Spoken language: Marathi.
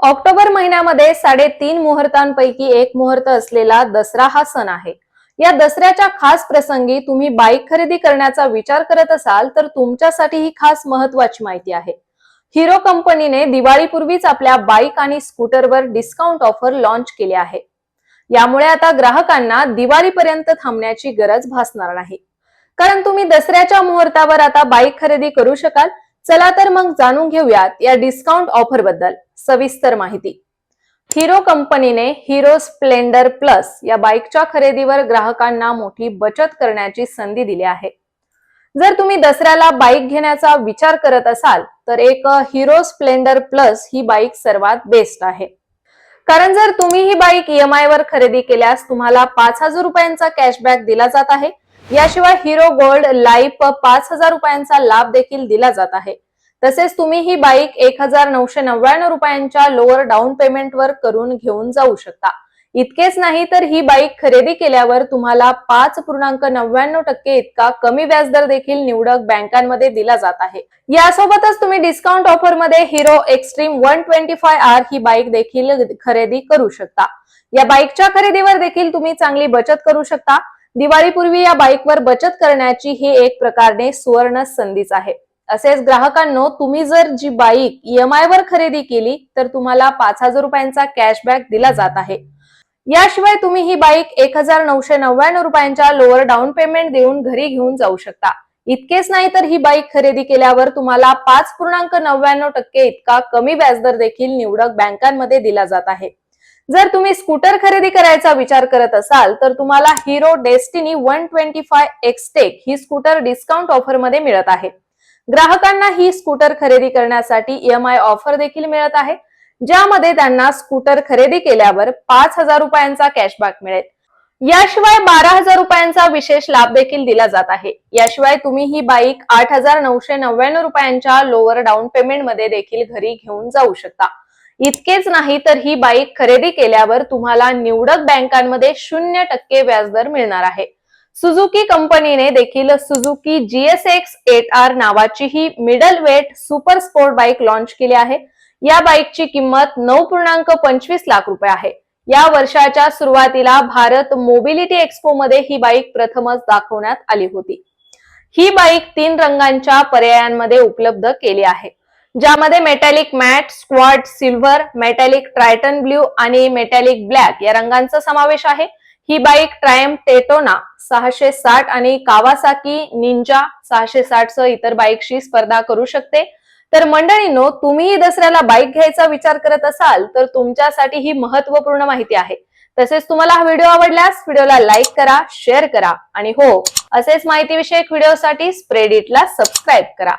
ऑक्टोबर महिन्यामध्ये साडेतीन मुहूर्तांपैकी एक मुहूर्त असलेला दसरा हा सण आहे. या दसऱ्याच्या खास प्रसंगी तुम्ही बाईक खरेदी करण्याचा विचार करत असाल तर तुमच्यासाठी ही खास महत्वाची माहिती आहे. हिरो कंपनीने दिवाळीपूर्वीच आपल्या बाईक आणि स्कूटरवर डिस्काउंट ऑफर लॉन्च केली आहे. यामुळे आता ग्राहकांना दिवाळीपर्यंत थांबण्याची गरज भासणार नाही. कारण तुम्ही दसऱ्याच्या मुहूर्तावर आता बाईक खरेदी करू शकाल चला तर मग जाणून घेऊयात या डिस्काउंट ऑफरबद्दल सविस्तर माहिती. हिरो कंपनीने हिरो स्प्लेंडर प्लस या बाईकच्या खरेदीवर ग्राहकांना मोठी बचत करण्याची संधी दिली आहे. जर तुम्ही दसऱ्याला बाईक घेण्याचा विचार करत असाल तर एक हिरो स्प्लेंडर प्लस ही बाईक सर्वात बेस्ट आहे. कारण जर तुम्ही ही बाईक ईएमआय वर खरेदी केल्यास तुम्हाला पाच हजार रुपयांचा कॅशबॅक दिला जात आहे. याशिवाय हिरो गोल्ड लाईफ पाच हजार रुपयांचा लाभ देखील दिला जात आहे. तसेच तुम्ही ही बाईक एक हजार नऊशे नव्याण्णव रुपयांच्या लोअर डाऊन पेमेंटवर करून घेऊन जाऊ शकता. इतकेच नाही तर ही बाईक खरेदी केल्यावर तुम्हाला पाच पूर्णांक नव्याण्णव टक्के इतका कमी व्याजदर देखील निवडक बँकांमध्ये दिला जात आहे. यासोबतच तुम्ही डिस्काउंट ऑफरमध्ये Hero Xtreme one twenty five R ही बाईक देखील खरेदी करू शकता. या बाईकच्या खरेदीवर देखील तुम्ही चांगली बचत करू शकता. दिवाळीपूर्वी या बाईकवर बचत करण्याची ही एक प्रकारे सुवर्ण संधीच आहे. असेच ग्राहकांनो तुम्ही जर जी बाईक ईएमआय वर खरेदी केली तर तुम्हाला पाच हजार रुपयांचा कॅशबॅक दिला जात आहे. याशिवाय तुम्ही ही बाईक एक हजार नऊशे नव्याण्णव रुपयांच्या लोअर डाऊन पेमेंट देऊन घरी घेऊन जाऊ शकता. इतकेच नाही तर ही बाईक खरेदी केल्यावर तुम्हाला पाच पूर्णांक नव्याण्णव टक्के इतका कमी व्याजदर देखील निवडक बँकांमध्ये दिला जात आहे. जर तुम्ही स्कूटर खरेदी करायचा विचार करत असाल तर तुम्हाला Hero Destini one twenty five XTEC ही स्कूटर डिस्काउंट ऑफरमध्ये मिळत आहे. ग्राहकांना ही स्कूटर खरेदी करण्यासाठी ईएमआय ऑफर देखील मिळत आहे ज्यामध्ये त्यांना स्कूटर खरेदी केल्यावर पाच हजार रुपयांचा कॅशबॅक मिळेल. याशिवाय बारा हजार रुपयांचा विशेष लाभ देखील दिला जात आहे. याशिवाय तुम्ही ही बाईक आठ हजार नऊशे नव्याण्णव रुपयांच्या लोअर डाऊन पेमेंटमध्ये देखील घरी घेऊन जाऊ शकता. इतकेच नाही तर ही बाईक खरेदी केल्यावर तुम्हाला निवडक बँकांमध्ये शून्य टक्के व्याजदर मिळणार आहे. सुझुकी कंपनीने देखील सुझुकी जीएसएक्स एट आर नावाची ही middle weight super sport bike launch केली आहे. या बाईकची किंमत नऊ पूर्णांक पंचवीस लाख रुपये आहे. या वर्षाच्या सुरुवातीला भारत मोबिलिटी एक्सपो मध्ये ही बाईक प्रथमच दाखवण्यात आली होती. ही बाईक तीन रंगांच्या पर्यायांमध्ये उपलब्ध केली आहे. ज्यामध्ये metallic matte squad silver metallic Triton blue आणि मेटॅलिक ब्लॅक या रंगांचा समावेश आहे. ही बाईक ट्रायम टेटोना सहाशे साठ आणि कावासाकी निंजा सहाशे साठ सह इतर बाईकशी स्पर्धा करू शकते. तर मंडळींनो तुम्ही दसऱ्याला बाईक घ्यायचा विचार करत असाल तर तुमच्यासाठी ही महत्त्वपूर्ण माहिती आहे. तसेच तुम्हाला हा व्हिडिओ आवडल्यास व्हिडिओला लाईक करा शेअर करा आणि हो असेच माहितीविषयक व्हिडिओसाठी स्प्रेडिटला सबस्क्राईब करा.